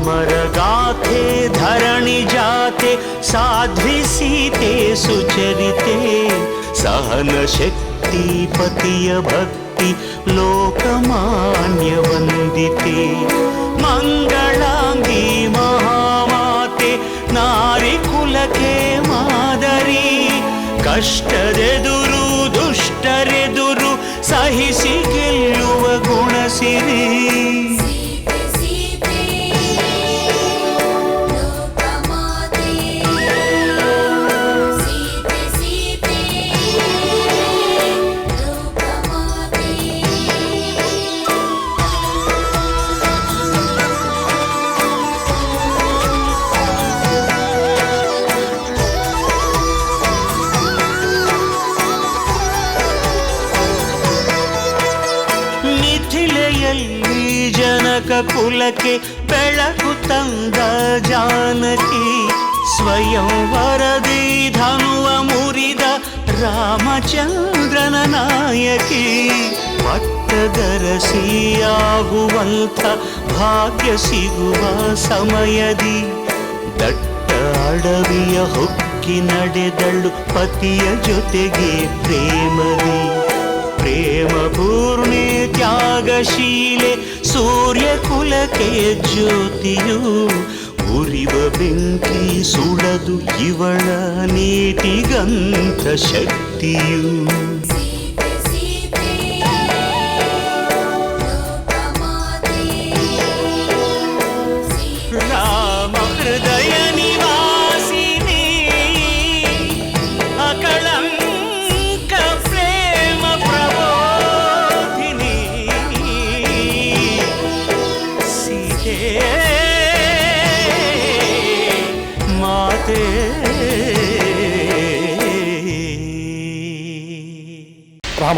अमरगाथे धरणि जाते साध्वी सीते सुचरिते सहनशक्ति पतिय भक्ति लोकमान्यवन्दिते मङ्गलाङ्गी महामाते नारिकुलके मादरी ಕಷ್ಟದೆದುರು ದುಷ್ಟರೆದುರು ಸಹಿಸಿ ಗೆಲ್ಲುವ ಗುಣಸಿರಿ ಪಟ್ಟದರಸಿಯಾಗುವಂಥ ಭಾಗ್ಯ ಸಿಗುವ ಸಮಯದಿ. ದಟ್ಟ ಅಡವಿಯ ಹೊಕ್ಕಿ ನಡೆದಳು ಪತಿಯ ಜೊತೆಗೆ ಪ್ರೇಮದಿ. ಪ್ರೇಮ ಪೂರ್ಣೆ ತ್ಯಾಗಶೀಲೆ ಸೂರ್ಯ ಕುಲಕ್ಕೆ ಜ್ಯೋತಿಯು. ಉರಿವ ಬೆಂಕಿ ಸುಳದು ಇವಳ ನೀತಿಗಂತ ಶಕ್ತಿಯು.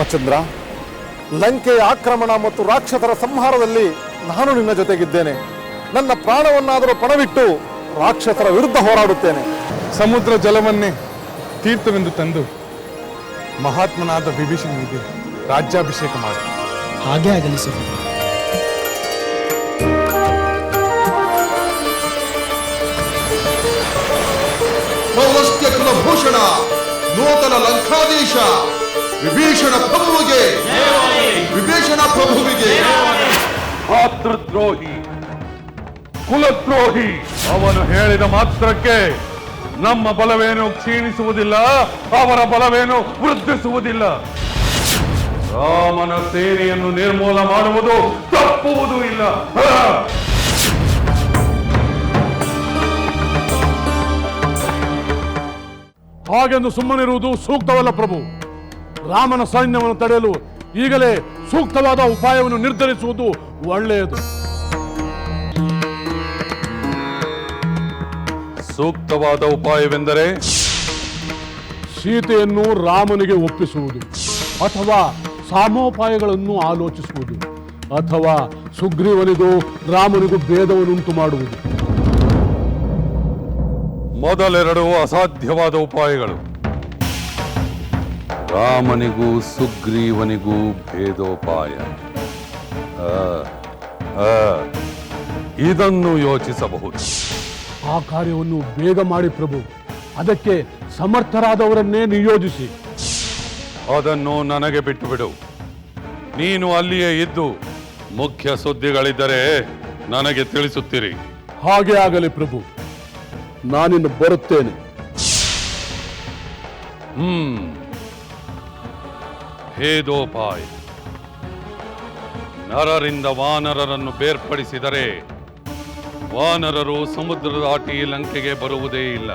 ರಾಮಚಂದ್ರ ಲಂಕೆಯ ಆಕ್ರಮಣ ಮತ್ತು ರಾಕ್ಷಸರ ಸಂಹಾರದಲ್ಲಿ ನಾನು ನಿನ್ನ ಜೊತೆಗಿದ್ದೇನೆ. ನನ್ನ ಪ್ರಾಣವನ್ನಾದರೂ ಪಣವಿಟ್ಟು ರಾಕ್ಷಸರ ವಿರುದ್ಧ ಹೋರಾಡುತ್ತೇನೆ. ಸಮುದ್ರ ಜಲವನ್ನೇ ತೀರ್ಥವೆಂದು ತಂದು ಮಹಾತ್ಮನಾದ ವಿಭೀಷಣನಿಗೆ ರಾಜ್ಯಾಭಿಷೇಕ ಮಾಡಿ. ಹಾಗೆ ಆಗಲಿ ಸಹೋದರ ಭೂಷಣ ಕುಲಭೂಷಣ ನೂತನ ಲಂಕಾಧೀಶ. ವಿಭೀಷಣ ಪ್ರಭುವಿಗೆ. ವಿಭೀಷಣ ಪ್ರಭುವಿಗೆ. ಮಾತೃದ್ರೋಹಿ, ಕುಲದ್ರೋಹಿ. ಅವನು ಹೇಳಿದ ಮಾತ್ರಕ್ಕೆ ನಮ್ಮ ಬಲವೇನು ಕ್ಷೀಣಿಸುವುದಿಲ್ಲ, ಅವರ ಬಲವೇನು ವೃದ್ಧಿಸುವುದಿಲ್ಲ. ರಾಮನ ಸೇನೆಯನ್ನು ನಿರ್ಮೂಲ ಮಾಡುವುದು ತಪ್ಪುವುದೂ ಇಲ್ಲ! ಹಾಗೆಂದು ಸುಮ್ಮನಿರುವುದು ಸೂಕ್ತವಲ್ಲ ಪ್ರಭು. ರಾಮನ ಸೈನ್ಯವನ್ನು ತಡೆಯಲು ಈಗಲೇ ಸೂಕ್ತವಾದ ಉಪಾಯವನ್ನು ನಿರ್ಧರಿಸುವುದು ಒಳ್ಳೆಯದು. ಸೂಕ್ತವಾದ ಉಪಾಯವೆಂದರೆ ಸೀತೆಯನ್ನು ರಾಮನಿಗೆ ಒಪ್ಪಿಸುವುದು ಅಥವಾ ಸಾಮೋಪಾಯಗಳನ್ನು ಆಲೋಚಿಸುವುದು ಅಥವಾ ಸುಗ್ರೀವನಿಗೂ ರಾಮನಿಗೂ ಭೇದವನ್ನುಂಟು ಮಾಡುವುದು. ಮೊದಲೆರಡು ಅಸಾಧ್ಯವಾದ ಉಪಾಯಗಳು. ರಾಮನಿಗೂ ಸುಗ್ರೀವನಿಗೂ ಭೇದೋಪಾಯ. ಇದನ್ನು ಯೋಚಿಸಬಹುದು. ಆ ಕಾರ್ಯವನ್ನು ಬೇಗ ಮಾಡಿ ಪ್ರಭು. ಅದಕ್ಕೆ ಸಮರ್ಥರಾದವರನ್ನೇ ನಿಯೋಜಿಸಿ. ಅದನ್ನು ನನಗೆ ಬಿಟ್ಟು ಬಿಡು ನೀನು ಅಲ್ಲಿಯೇ ಇದ್ದು ಮುಖ್ಯ ಸುದ್ದಿಗಳಿದ್ದರೆ ನನಗೆ ತಿಳಿಸುತ್ತೀರಿ. ಹಾಗೆ ಆಗಲಿ ಪ್ರಭು. ನಾನಿನ್ನು ಬರುತ್ತೇನೆ. ಹ್ಮ್. ಭೇದೋಪಾಯ ನರರಿಂದ ವಾನರರನ್ನು ಬೇರ್ಪಡಿಸಿದರೆ ವಾನರರು ಸಮುದ್ರ ದಾಟಿ ಲಂಕೆಗೆ ಬರುವುದೇ ಇಲ್ಲ.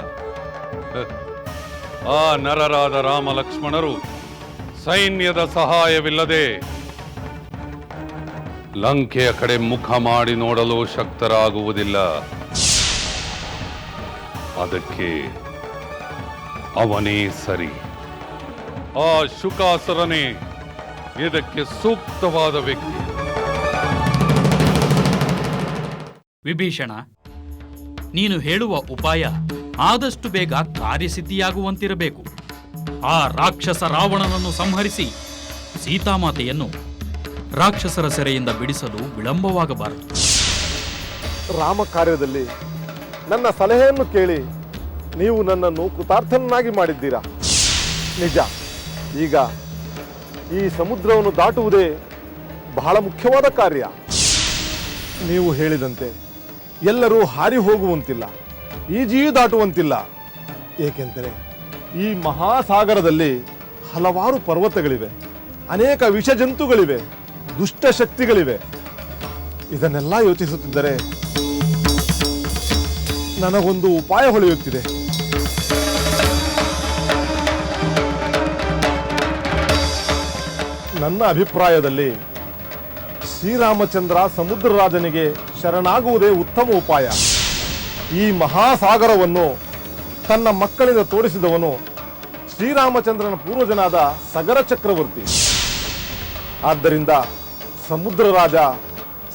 ಆ ನರರಾದ ರಾಮ ಲಕ್ಷ್ಮಣರು ಸೈನ್ಯದ ಸಹಾಯವಿಲ್ಲದೆ ಲಂಕೆಯ ಕಡೆ ಮುಖ ಮಾಡಿ ನೋಡಲು ಶಕ್ತರಾಗುವುದಿಲ್ಲ. ಅದಕ್ಕೆ ಅವನೇ ಸರಿ. ಆ ಶುಕಾಸುರನೇ ಇದಕ್ಕೆ ಸೂಕ್ತವಾದ ವ್ಯಕ್ತಿ. ವಿಭೀಷಣ ನೀನು ಹೇಳುವ ಉಪಾಯ ಆದಷ್ಟು ಬೇಗ ಕಾರ್ಯಸಿದ್ಧಿಯಾಗುವಂತಿರಬೇಕು. ಆ ರಾಕ್ಷಸ ರಾವಣನನ್ನು ಸಂಹರಿಸಿ ಸೀತಾಮಾತೆಯನ್ನು ರಾಕ್ಷಸರ ಸೆರೆಯಿಂದ ಬಿಡಿಸಲು ವಿಳಂಬವಾಗಬಾರದು. ರಾಮ ಕಾರ್ಯದಲ್ಲಿ ನನ್ನ ಸಲಹೆಯನ್ನು ಕೇಳಿ ನೀವು ನನ್ನನ್ನು ಕೃತಾರ್ಥನಾಗಿ ಮಾಡಿದ್ದೀರಾ? ನಿಜ. ಈಗ ಈ ಸಮುದ್ರವನ್ನು ದಾಟುವುದೇ ಬಹಳ ಮುಖ್ಯವಾದ ಕಾರ್ಯ. ನೀವು ಹೇಳಿದಂತೆ ಎಲ್ಲರೂ ಹಾರಿ ಹೋಗುವಂತಿಲ್ಲ, ಈಜಿಯೂ ದಾಟುವಂತಿಲ್ಲ. ಏಕೆಂದರೆ ಈ ಮಹಾಸಾಗರದಲ್ಲಿ ಹಲವಾರು ಪರ್ವತಗಳಿವೆ, ಅನೇಕ ವಿಷಜಂತುಗಳಿವೆ ದುಷ್ಟ ಶಕ್ತಿಗಳಿವೆ ಇದನ್ನೆಲ್ಲ ಯೋಚಿಸುತ್ತಿದ್ದರೆ ನನಗೊಂದು ಉಪಾಯ ಹೊಳೆಯುತ್ತಿದೆ. ನನ್ನ ಅಭಿಪ್ರಾಯದಲ್ಲಿ ಶ್ರೀರಾಮಚಂದ್ರ ಸಮುದ್ರ ರಾಜನಿಗೆ ಶರಣಾಗುವುದೇ ಉತ್ತಮ ಉಪಾಯ. ಈ ಮಹಾಸಾಗರವನ್ನು ತನ್ನ ಮಕ್ಕಳಿಂದ ತೋರಿಸಿದವನು ಶ್ರೀರಾಮಚಂದ್ರನ ಪೂರ್ವಜನಾದ ಸಗರ ಚಕ್ರವರ್ತಿ. ಆದ್ದರಿಂದ ಸಮುದ್ರ ರಾಜ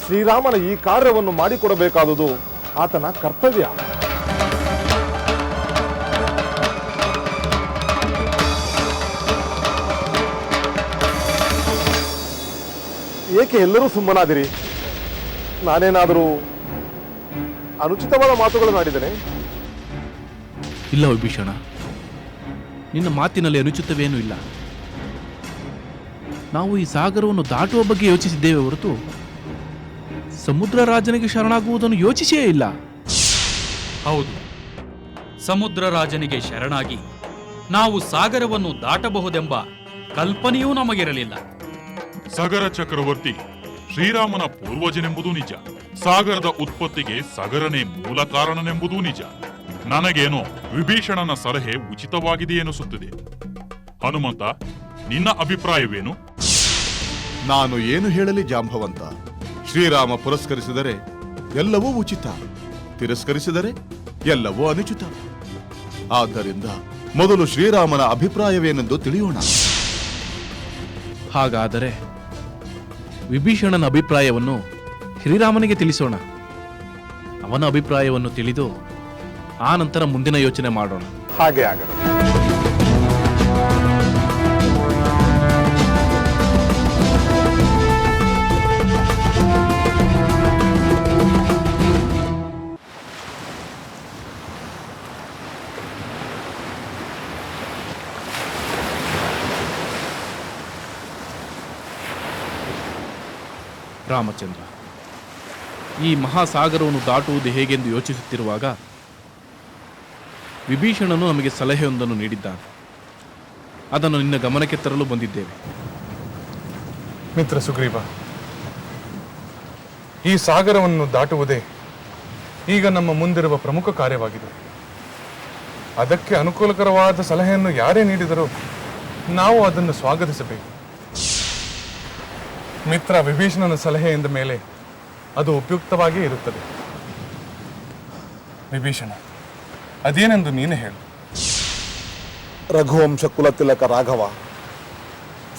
ಶ್ರೀರಾಮನ ಈ ಕಾರ್ಯವನ್ನು ಮಾಡಿಕೊಡಬೇಕಾದುದು ಆತನ ಕರ್ತವ್ಯ. ಏಕೆ ಎಲ್ಲರೂ ಸುಮ್ಮನಾದಿರಿ? ನಾನೇನಾದರೂ ಅನುಚಿತವಾದ ಮಾತುಗಳನ್ನು ಆಡಿದ್ದೇನೆ? ಇಲ್ಲ ವಿಭೀಷಣ. ನಿನ್ನ ಮಾತಿನಲ್ಲಿ ಅನುಚಿತವೇನೂ ಇಲ್ಲ. ನಾವು ಈ ಸಾಗರವನ್ನು ದಾಟುವ ಬಗ್ಗೆ ಯೋಚಿಸಿದ್ದೇವೆ ಹೊರತು ಸಮುದ್ರ ರಾಜನಿಗೆ ಶರಣಾಗುವುದನ್ನು ಯೋಚಿಸೇ ಇಲ್ಲ. ಹೌದು. ಸಮುದ್ರ ರಾಜನಿಗೆ ಶರಣಾಗಿ ನಾವು ಸಾಗರವನ್ನು ದಾಟಬಹುದೆಂಬ ಕಲ್ಪನೆಯೂ ನಮಗಿರಲಿಲ್ಲ. ಸಗರ ಚಕ್ರವರ್ತಿ ಶ್ರೀರಾಮನ ಪೂರ್ವಜನೆಂಬುದು ನಿಜ. ಸಾಗರದ ಉತ್ಪತ್ತಿಗೆ ಸಗರನೇ ಮೂಲ ಕಾರಣನೆಂಬುದೂ ನಿಜ. ನನಗೇನೋ ವಿಭೀಷಣನ ಸಲಹೆ ಉಚಿತವಾಗಿದೆ ಎನಿಸುತ್ತದೆ. ಹನುಮಂತ ನಿನ್ನ ಅಭಿಪ್ರಾಯವೇನು? ನಾನು ಏನು ಹೇಳಲಿ ಜಾಂಬವಂತ? ಶ್ರೀರಾಮ ಪುರಸ್ಕರಿಸಿದರೆ ಎಲ್ಲವೂ ಉಚಿತ. ತಿರಸ್ಕರಿಸಿದರೆ ಎಲ್ಲವೂ ಅನುಚಿತ. ಆದ್ದರಿಂದ ಮೊದಲು ಶ್ರೀರಾಮನ ಅಭಿಪ್ರಾಯವೇನೆಂದು ತಿಳಿಯೋಣ. ಹಾಗಾದರೆ ವಿಭೀಷಣನ ಅಭಿಪ್ರಾಯವನ್ನು ಶ್ರೀರಾಮನಿಗೆ ತಿಳಿಸೋಣ. ಅವನ ಅಭಿಪ್ರಾಯವನ್ನು ತಿಳಿದು ಆ ನಂತರ ಮುಂದಿನ ಯೋಚನೆ ಮಾಡೋಣ. ಹಾಗೆ ಆಗಲಿ. ರಾಮಚಂದ್ರ. ಈ ಮಹಾಸಾಗರವನ್ನು ದಾಟುವುದು ಹೇಗೆಂದು ಯೋಚಿಸುತ್ತಿರುವಾಗ ವಿಭೀಷಣನು ನಮಗೆ ಸಲಹೆಯೊಂದನ್ನು ನೀಡಿದ್ದಾನೆ. ಅದನ್ನು ನಿನ್ನ ಗಮನಕ್ಕೆ ತರಲು ಬಂದಿದ್ದೇವೆ. ಮಿತ್ರ ಸುಗ್ರೀವ, ಈ ಸಾಗರವನ್ನು ದಾಟುವುದೇ ಈಗ ನಮ್ಮ ಮುಂದಿರುವ ಪ್ರಮುಖ ಕಾರ್ಯವಾಗಿದೆ. ಅದಕ್ಕೆ ಅನುಕೂಲಕರವಾದ ಸಲಹೆಯನ್ನು ಯಾರೇ ನೀಡಿದರೂ ನಾವು ಅದನ್ನು ಸ್ವಾಗತಿಸಬೇಕು. ಮಿತ್ರ ವಿಭೀಷಣನ ಸಲಹೆಯಿಂದ ಮೇಲೆ ಅದು ಉಪಯುಕ್ತವಾಗಿಯೇ ಇರುತ್ತದೆ. ವಿಭೀಷಣ, ಅದೇನೆಂದು ನೀನು ಹೇಳು. ರಘುವಂಶ ಕುಲತಿಲಕ ರಾಘವ,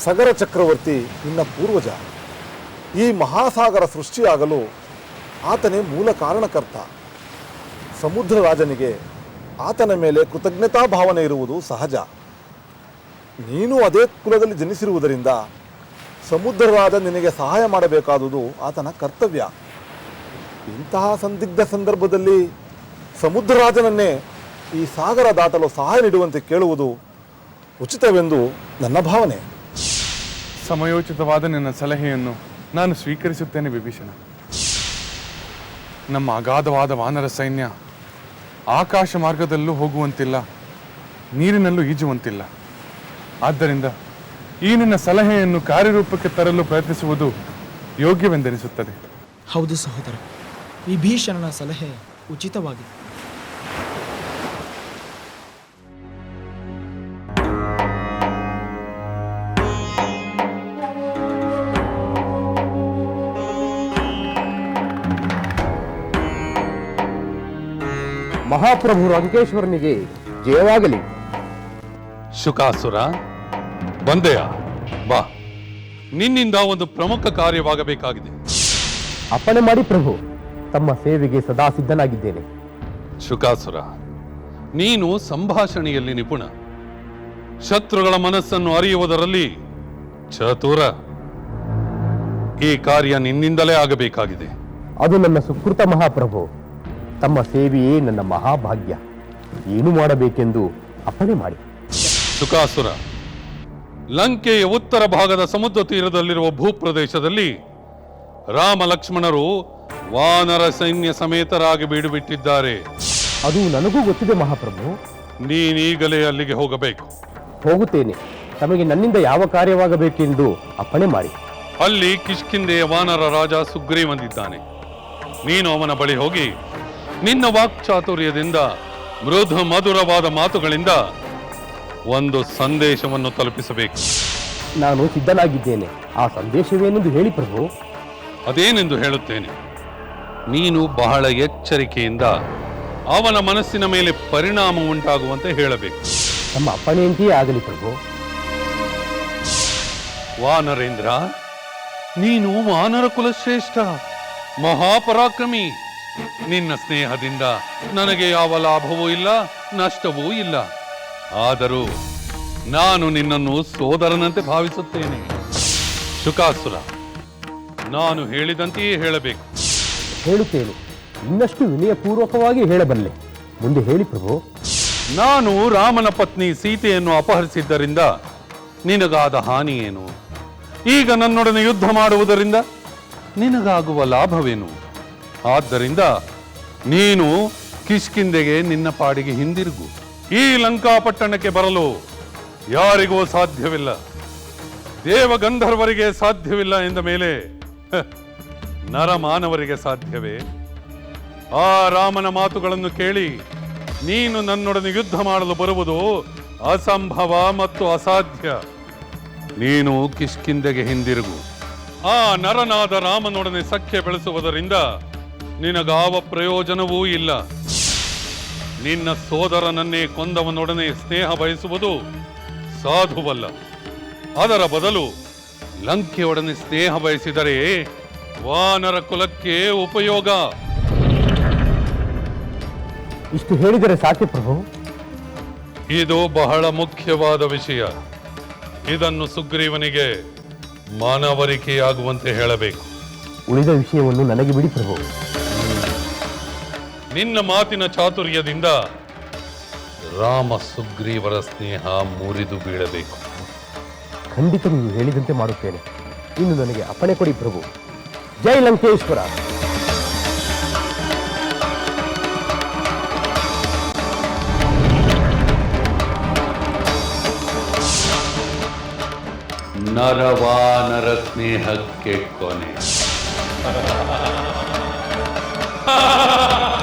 ಸಗರ ಚಕ್ರವರ್ತಿ ನಿನ್ನ ಪೂರ್ವಜ. ಈ ಮಹಾಸಾಗರ ಸೃಷ್ಟಿಯಾಗಲು ಆತನೇ ಮೂಲ ಕಾರಣಕರ್ತ. ಸಮುದ್ರ ರಾಜನಿಗೆ ಆತನ ಮೇಲೆ ಕೃತಜ್ಞತಾ ಭಾವನೆ ಇರುವುದು ಸಹಜ. ನೀನು ಅದೇ ಕುಲದಲ್ಲಿ ಜನಿಸಿರುವುದರಿಂದ ಸಮುದ್ರ ರಾಜ ನಿನಗೆ ಸಹಾಯ ಮಾಡಬೇಕಾದುದು ಆತನ ಕರ್ತವ್ಯ. ಇಂತಹ ಸಂದಿಗ್ಧ ಸಂದರ್ಭದಲ್ಲಿ ಸಮುದ್ರರಾಜನನ್ನೇ ಈ ಸಾಗರ ದಾಟಲು ಸಹಾಯ ನೀಡುವಂತೆ ಕೇಳುವುದು ಉಚಿತವೆಂದು ನನ್ನ ಭಾವನೆ. ಸಮಯೋಚಿತವಾದ ನಿನ್ನ ಸಲಹೆಯನ್ನು ನಾನು ಸ್ವೀಕರಿಸುತ್ತೇನೆ ವಿಭೀಷಣ. ನಮ್ಮ ಅಗಾಧವಾದ ವಾನರ ಸೈನ್ಯ ಆಕಾಶ ಮಾರ್ಗದಲ್ಲೂ ಹೋಗುವಂತಿಲ್ಲ, ನೀರಿನಲ್ಲೂ ಈಜುವಂತಿಲ್ಲ. ಆದ್ದರಿಂದ ಈ ನಿನ್ನ ಸಲಹೆಯನ್ನು ಕಾರ್ಯರೂಪಕ್ಕೆ ತರಲು ಪ್ರಯತ್ನಿಸುವುದು ಯೋಗ್ಯವೆಂದೆನಿಸುತ್ತದೆ. ಹೌದು ಸಹೋದರ ವಿಭೀಷಣನ ಸಲಹೆ ಉಚಿತವಾಗಿ ಮಹಾಪ್ರಭು ರಂಕೇಶ್ವರನಿಗೆ ಜಯವಾಗಲಿ. ಶುಕಾಸುರ ಬಂದೆಯ? ಬಾ. ನಿನ್ನಿಂದ ಒಂದು ಪ್ರಮುಖ ಕಾರ್ಯವಾಗಬೇಕಾಗಿದೆ. ಅಪ್ಪಣೆ ಮಾಡಿ ಪ್ರಭು ತಮ್ಮ ಸೇವೆಗೆ ಸದಾ ಸಿದ್ಧನಾಗಿದ್ದೇನೆ. ಶುಕಾಸುರ ನೀನು ಸಂಭಾಷಣೆಯಲ್ಲಿ ನಿಪುಣ. ಶತ್ರುಗಳ ಮನಸ್ಸನ್ನು ಅರಿಯುವುದರಲ್ಲಿ ಚತುರ. ಈ ಕಾರ್ಯ ನಿನ್ನಿಂದಲೇ ಆಗಬೇಕಾಗಿದೆ. ಅದು ನನ್ನ ಸುಕೃತ ಮಹಾಪ್ರಭು ತಮ್ಮ ಸೇವೆಯೇ ನನ್ನ ಮಹಾಭಾಗ್ಯ. ಏನು ಮಾಡಬೇಕೆಂದು ಅಪ್ಪಣೆ ಮಾಡಿ. ಶುಕಾಸುರ ಲಂಕೆಯ ಉತ್ತರ ಭಾಗದ ಸಮುದ್ರ ತೀರದಲ್ಲಿರುವ ಭೂಪ್ರದೇಶದಲ್ಲಿ ರಾಮ ಲಕ್ಷ್ಮಣರು ವಾನರ ಸೈನ್ಯ ಸಮೇತರಾಗಿ ಬೀಡುಬಿಟ್ಟಿದ್ದಾರೆ. ಅದು ನನಗೂ ಗೊತ್ತಿದೆ ಮಹಾಪ್ರಭು. ನೀನೀಗಲೇ ಅಲ್ಲಿಗೆ ಹೋಗಬೇಕು. ಹೋಗುತ್ತೇನೆ. ತಮಗೆ ನನ್ನಿಂದ ಯಾವ ಕಾರ್ಯವಾಗಬೇಕೆಂದು ಅಪ್ಪಣೆ ಮಾಡಿ. ಅಲ್ಲಿ ಕಿಷ್ಕಿಂದೆಯ ವಾನರ ರಾಜ ಸುಗ್ರೀವಂದಿದ್ದಾನೆ ನೀನು ಅವನ ಬಳಿ ಹೋಗಿ ನಿನ್ನ ವಾಕ್ಚಾತುರ್ಯದಿಂದ ಮೃದು ಮಧುರವಾದ ಮಾತುಗಳಿಂದ ಒಂದು ಸಂದೇಶವನ್ನು ತಲುಪಿಸಬೇಕು. ನಾನು ಸಿದ್ಧನಾಗಿದ್ದೇನೆ. ಆ ಸಂದೇಶವೇನೆಂದು ಹೇಳಿ ಪ್ರಭು. ಅದೇನೆಂದು ಹೇಳುತ್ತೇನೆ. ನೀನು ಬಹಳ ಎಚ್ಚರಿಕೆಯಿಂದ ಅವನ ಮನಸ್ಸಿನ ಮೇಲೆ ಪರಿಣಾಮ ಉಂಟಾಗುವಂತೆ ಹೇಳಬೇಕು. ನಮ್ಮ ಅಪ್ಪಣೆಯಂತೆಯೇ ಆಗಲಿ ಪ್ರಭು. ವಾನರೇಂದ್ರ ನೀನು ವಾನರ ಕುಲಶ್ರೇಷ್ಠ ಮಹಾಪರಾಕ್ರಮಿ. ನಿನ್ನ ಸ್ನೇಹದಿಂದ ನನಗೆ ಯಾವ ಲಾಭವೂ ಇಲ್ಲ ನಷ್ಟವೂ ಇಲ್ಲ. ಆದರೂ ನಾನು ನಿನ್ನನ್ನು ಸೋದರನಂತೆ ಭಾವಿಸುತ್ತೇನೆ. ಶುಕಾಸುರ ನಾನು ಹೇಳಿದಂತೆಯೇ ಹೇಳಬೇಕು. ಹೇಳುತ್ತೇನೆ. ಇನ್ನಷ್ಟು ವಿನಯಪೂರ್ವಕವಾಗಿ ಹೇಳಬಲ್ಲೆ. ಮುಂದೆ ಹೇಳಿ ಪ್ರಭು. ನಾನು ರಾಮನ ಪತ್ನಿ ಸೀತೆಯನ್ನು ಅಪಹರಿಸಿದ್ದರಿಂದ ನಿನಗಾದ ಹಾನಿ ಏನು ಈಗ ನನ್ನೊಡನೆ ಯುದ್ಧ ಮಾಡುವುದರಿಂದ ನಿನಗಾಗುವ ಲಾಭವೇನು? ಆದ್ದರಿಂದ ನೀನು ಕಿಷ್ಕಿಂದೆಗೆ ನಿನ್ನ ಪಾಡಿಗೆ ಹಿಂದಿರುಗು. ಈ ಲಂಕಾಪಟ್ಟಣಕ್ಕೆ ಬರಲು ಯಾರಿಗೂ ಸಾಧ್ಯವಿಲ್ಲ. ದೇವಗಂಧರ್ವರಿಗೆ ಸಾಧ್ಯವಿಲ್ಲ ಎಂದ ಮೇಲೆ ನರಮಾನವರಿಗೆ ಸಾಧ್ಯವೇ? ಆ ರಾಮನ ಮಾತುಗಳನ್ನು ಕೇಳಿ ನೀನು ನನ್ನೊಡನೆ ಯುದ್ಧ ಮಾಡಲು ಬರುವುದು ಅಸಂಭವ ಮತ್ತು ಅಸಾಧ್ಯ. ನೀನು ಕಿಷ್ಕಿಂದೆಗೆ ಹಿಂದಿರುಗು. ಆ ನರನಾದ ರಾಮನೊಡನೆ ಸಖ್ಯ ಬೆಳೆಸುವುದರಿಂದ ನಿನಗಾವ ಪ್ರಯೋಜನವೂ ಇಲ್ಲ. ನಿನ್ನ ಸೋದರನನ್ನೇ ಕೊಂದವನೊಡನೆ ಸ್ನೇಹ ಬಯಸುವುದು ಸಾಧುವಲ್ಲ. ಅದರ ಬದಲು ಲಂಕೆಯೊಡನೆ ಸ್ನೇಹ ಬಯಸಿದರೆ ವಾನರ ಕುಲಕ್ಕೆ ಉಪಯೋಗ. ಇಷ್ಟು ಹೇಳಿದರೆ ಸಾಕೆ ಪ್ರಭು. ಇದು ಬಹಳ ಮುಖ್ಯವಾದ ವಿಷಯ. ಇದನ್ನು ಸುಗ್ರೀವನಿಗೆ ಮಾನವರಿಕೆಯಾಗುವಂತೆ ಹೇಳಬೇಕು. ಉಳಿದ ವಿಷಯವನ್ನು ನನಗೆ ಬಿಡಿ ಪ್ರಭು. ನಿನ್ನ ಮಾತಿನ ಚಾತುರ್ಯದಿಂದ ರಾಮ ಸುಗ್ರೀವರ ಸ್ನೇಹ ಮುರಿದು ಬೀಳಬೇಕು. ಖಂಡಿತ ನೀವು ಹೇಳಿದಂತೆ ಮಾಡುತ್ತೇನೆ. ಇನ್ನು ನನಗೆ ಅಪ್ಪಣೆ ಕೊಡಿ ಪ್ರಭು. ಜೈ ಲಂಕೇಶ್ವರ. ನರವಾನರ ಸ್ನೇಹಕ್ಕೆ ಕೊನೆ.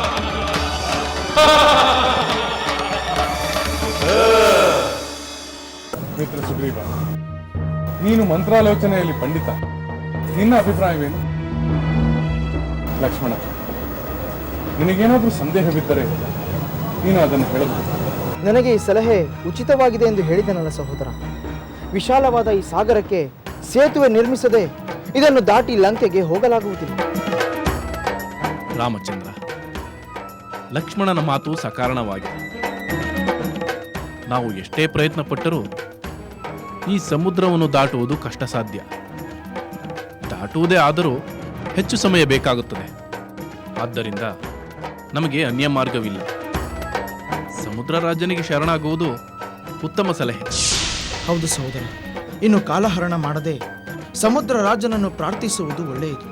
ಮಿತ್ರ ಸುಗ್ರೀವ ನೀನು ಮಂತ್ರಾಲೋಚನೆಯಲ್ಲಿ ಪಂಡಿತ. ನಿನ್ನ ಅಭಿಪ್ರಾಯವೇನು? ಲಕ್ಷ್ಮಣ ನಿನಗೇನಾದರೂ ಸಂದೇಹವಿದ್ದರೆ ನೀನು ಅದನ್ನು ಹೇಳಬಹುದು. ನನಗೆ ಈ ಸಲಹೆ ಉಚಿತವಾಗಿದೆ ಎಂದು ಹೇಳಿದನಲ್ಲ ಸಹೋದರ. ವಿಶಾಲವಾದ ಈ ಸಾಗರಕ್ಕೆ ಸೇತುವೆ ನಿರ್ಮಿಸದೆ ಇದನ್ನು ದಾಟಿ ಲಂಕೆಗೆ ಹೋಗಲಾಗುವುದಿಲ್ಲ. ರಾಮಚಂದ್ರ ಲಕ್ಷ್ಮಣನ ಮಾತು ಸಕಾರಣವಾಗಿದೆ. ನಾವು ಎಷ್ಟೇ ಪ್ರಯತ್ನ ಪಟ್ಟರೂ ಈ ಸಮುದ್ರವನ್ನು ದಾಟುವುದು ಕಷ್ಟ ಸಾಧ್ಯ ದಾಟುವುದೇ ಆದರೂ ಹೆಚ್ಚು ಸಮಯ ಬೇಕಾಗುತ್ತದೆ. ಆದ್ದರಿಂದ ನಮಗೆ ಅನ್ಯ ಮಾರ್ಗವಿಲ್ಲ. ಸಮುದ್ರ ರಾಜನಿಗೆ ಶರಣಾಗುವುದು ಉತ್ತಮ ಸಲಹೆ. ಹೌದು ಸಹೋದರ, ಇನ್ನು ಕಾಲಹರಣ ಮಾಡದೆ ಸಮುದ್ರ ರಾಜನನ್ನು ಪ್ರಾರ್ಥಿಸುವುದು ಒಳ್ಳೆಯದು.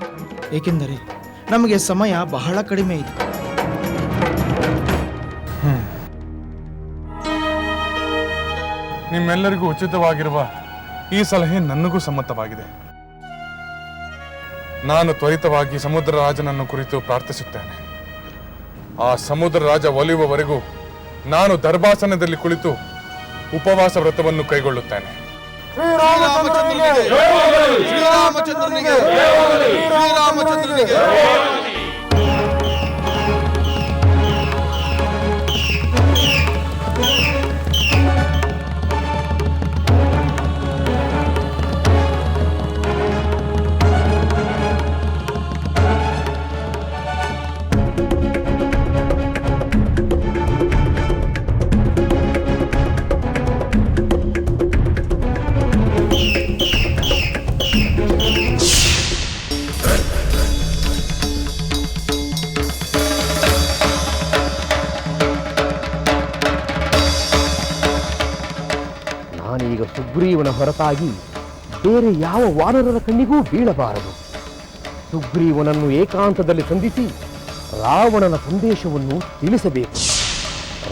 ಏಕೆಂದರೆ ನಮಗೆ ಸಮಯ ಬಹಳ ಕಡಿಮೆ ಇದೆ. ನಿಮ್ಮೆಲ್ಲರಿಗೂ ಉಚಿತವಾಗಿರುವ ಈ ಸಲಹೆ ನನಗೂ ಸಮ್ಮತವಾಗಿದೆ. ನಾನು ತ್ವರಿತವಾಗಿ ಸಮುದ್ರ ರಾಜನನ್ನು ಕುರಿತು ಪ್ರಾರ್ಥಿಸುತ್ತೇನೆ. ಆ ಸಮುದ್ರ ರಾಜ ಒಲಿಯುವವರೆಗೂ ನಾನು ದರ್ಭಾಸನದಲ್ಲಿ ಕುಳಿತು ಉಪವಾಸ ವ್ರತವನ್ನು ಕೈಗೊಳ್ಳುತ್ತೇನೆ. ಶ್ರೀರಾಮಚಂದ್ರನಿಗೆ ಶ್ರೀರಾಮಚಂದ್ರನಿಗೆ ಶ್ರೀರಾಮಚಂದ್ರನಿಗೆ ಹೊರತಾಗಿ ಬೇರೆ ಯಾವ ವಾನರರ ಕಣ್ಣಿಗೂ ಬೀಳಬಾರದು. ಸುಗ್ರೀವನನ್ನು ಏಕಾಂತದಲ್ಲಿ ಸಂಧಿಸಿ ರಾವಣನ ಸಂದೇಶವನ್ನು ತಿಳಿಸಬೇಕು.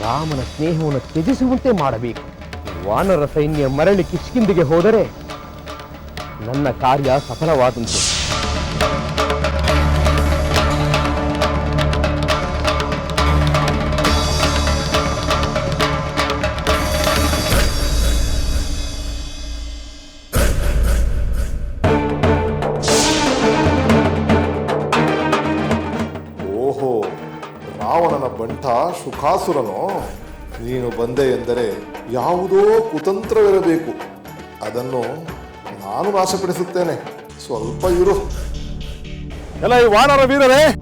ರಾಮನ ಸ್ನೇಹವನ್ನು ತ್ಯಜಿಸುವಂತೆ ಮಾಡಬೇಕು. ವಾನರ ಸೈನ್ಯ ಮರಳಿ ಕಿಷ್ಕಿಂದಿಗೆ ಹೋದರೆ ನನ್ನ ಕಾರ್ಯ ಸಫಲವಾದಂತೆ. ಶುಕಾಸುರನು ನೀನು ಬಂದೆ ಎಂದರೆ ಯಾವುದೋ ಕುತಂತ್ರವಿರಬೇಕು. ಅದನ್ನು ನಾನು ನಾಶಪಡಿಸುತ್ತೇನೆ. ಸ್ವಲ್ಪ ಇರು. ಎಲ್ಲ ಈ ವಾನರ ವೀರರೇ!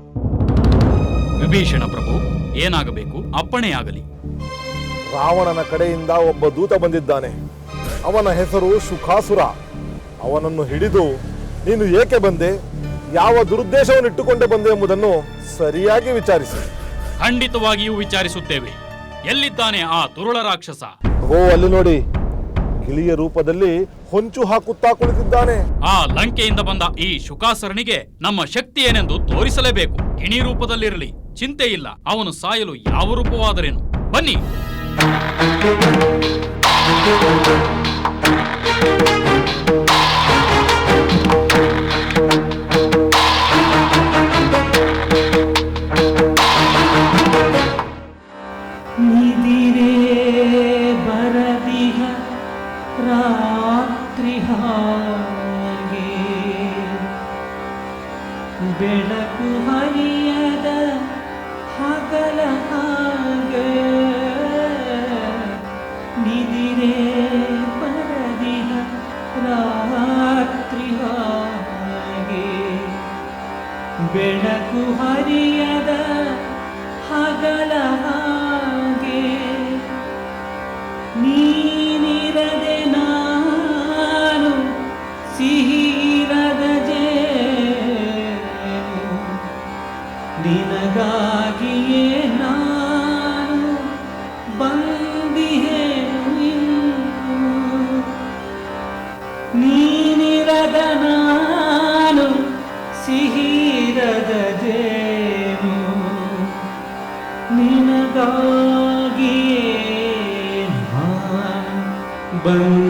ವಿಭೀಷಣ ಪ್ರಭು ಏನಾಗಬೇಕು? ಅಪ್ಪಣೆಯಾಗಲಿ ರಾವಣನ ಕಡೆಯಿಂದ ಒಬ್ಬ ದೂತ ಬಂದಿದ್ದಾನೆ. ಅವನ ಹೆಸರು ಸುಖಾಸುರ. ಅವನನ್ನು ಹಿಡಿದು ನೀನು ಏಕೆ ಬಂದೆ? ಯಾವ ದುರುದ್ದೇಶವನ್ನು ಇಟ್ಟುಕೊಂಡೆ ಬಂದೆ ಎಂಬುದನ್ನು ಸರಿಯಾಗಿ ವಿಚಾರಿಸಿ. ಖಂಡಿತವಾಗಿಯೂ ವಿಚಾರಿಸುತ್ತೇವೆ. ಎಲ್ಲಿದ್ದಾನೆ ಆ ತುರುಳ ರಾಕ್ಷಸ? ಓ ಅಲ್ಲಿ ನೋಡಿ. ಗಿಳಿಯ ರೂಪದಲ್ಲಿ ಹೊಂಚು ಹಾಕುತ್ತಾ ಕುಳಿತಿದ್ದಾನೆ. ಆ ಲಂಕೆಯಿಂದ ಬಂದ ಈ ಶುಕಾಸರನಿಗೆ ನಮ್ಮ ಶಕ್ತಿ ಏನೆಂದು ತೋರಿಸಲೇಬೇಕು. ಗಿಣಿ ರೂಪದಲ್ಲಿರಲಿ ಚಿಂತೆ ಇಲ್ಲ. ಅವನು ಸಾಯಲು ಯಾವ ರೂಪವಾದರೇನು? ಬನ್ನಿ. ಬೆಳಕು ಹರಿಯದ ಹಗಲ ಹಾಗೆ. ನಿದಿರೆ ಪರದಿನ ರಾತ್ರಿ ಹಾಗೆ. ಬೆಳಕು ಹರಿಯದ ಹಗಲ ಹಾಗೆ. bang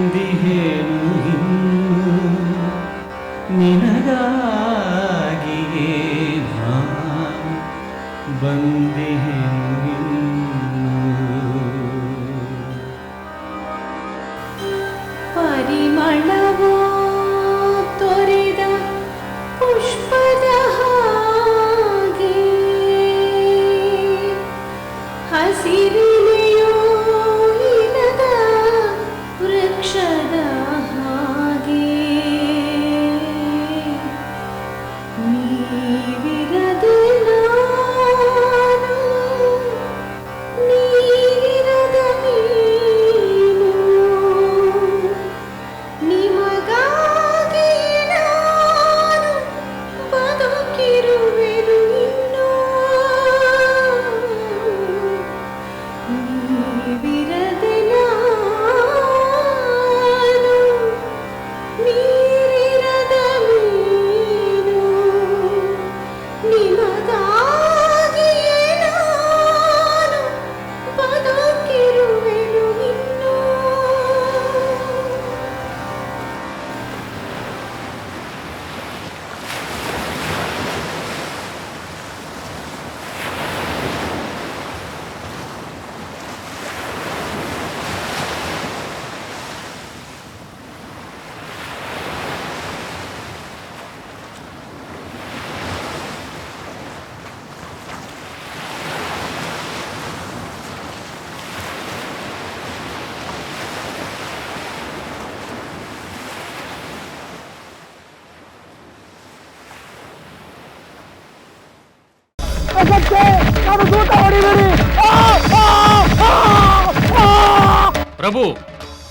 ಪ್ರಭು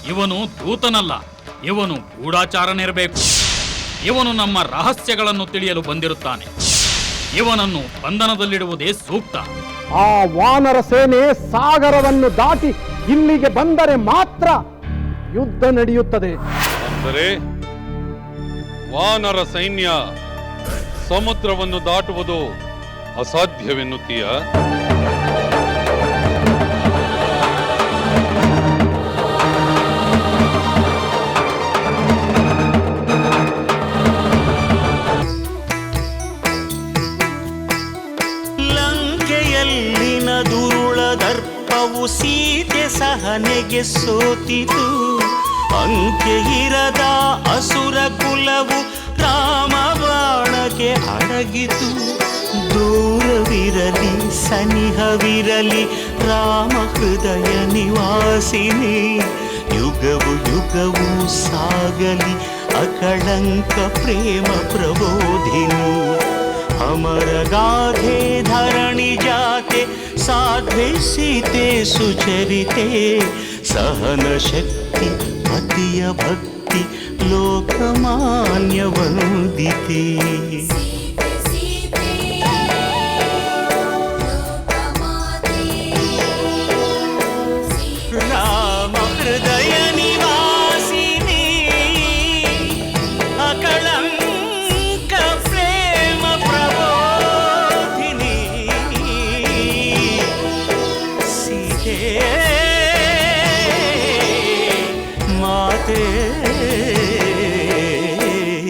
ಇವನು ದೂತನಲ್ಲ. ಇವನು ಗೂಢಾಚಾರನಿರಬೇಕು. ಇವನು ನಮ್ಮ ರಹಸ್ಯಗಳನ್ನು ತಿಳಿಯಲು ಬಂದಿರುತ್ತಾನೆ. ಇವನನ್ನು ಬಂಧನದಲ್ಲಿಡುವುದೇ ಸೂಕ್ತ. ಆ ವಾನರ ಸೇನೆ ಸಾಗರವನ್ನು ದಾಟಿ ಇಲ್ಲಿಗೆ ಬಂದರೆ ಮಾತ್ರ ಯುದ್ಧ ನಡೆಯುತ್ತದೆ. ಅಂದರೆ ವಾನರ ಸೈನ್ಯ ಸಮುದ್ರವನ್ನು ದಾಟುವುದು ಅಸಾಧ್ಯವೆನ್ನುತ್ತೀಯ? ಸಹನೆಗೆ ಸೋತಿತು. ಅಂಕೆ ಇರದ ಅಸುರ ಕುಲವು ರಾಮ ಬಾಣಕ್ಕೆ ಅಡಗಿತು. ದೂರವಿರಲಿ, ಸನಿಹವಿರಲಿ, ರಾಮ ಹೃದಯ ನಿವಾಸಿನಿ. ಯುಗವು ಯುಗವು ಸಾಗಲಿ, ಅಕಳಂಕ ಪ್ರೇಮ ಪ್ರಬೋಧಿನಿ. ಅಮರ ಗಾಧೆ ಧರಣಿ साधे सीते सुचरिते सहनशक्ति मतीय भक्ति लोकमान्यवन्दिते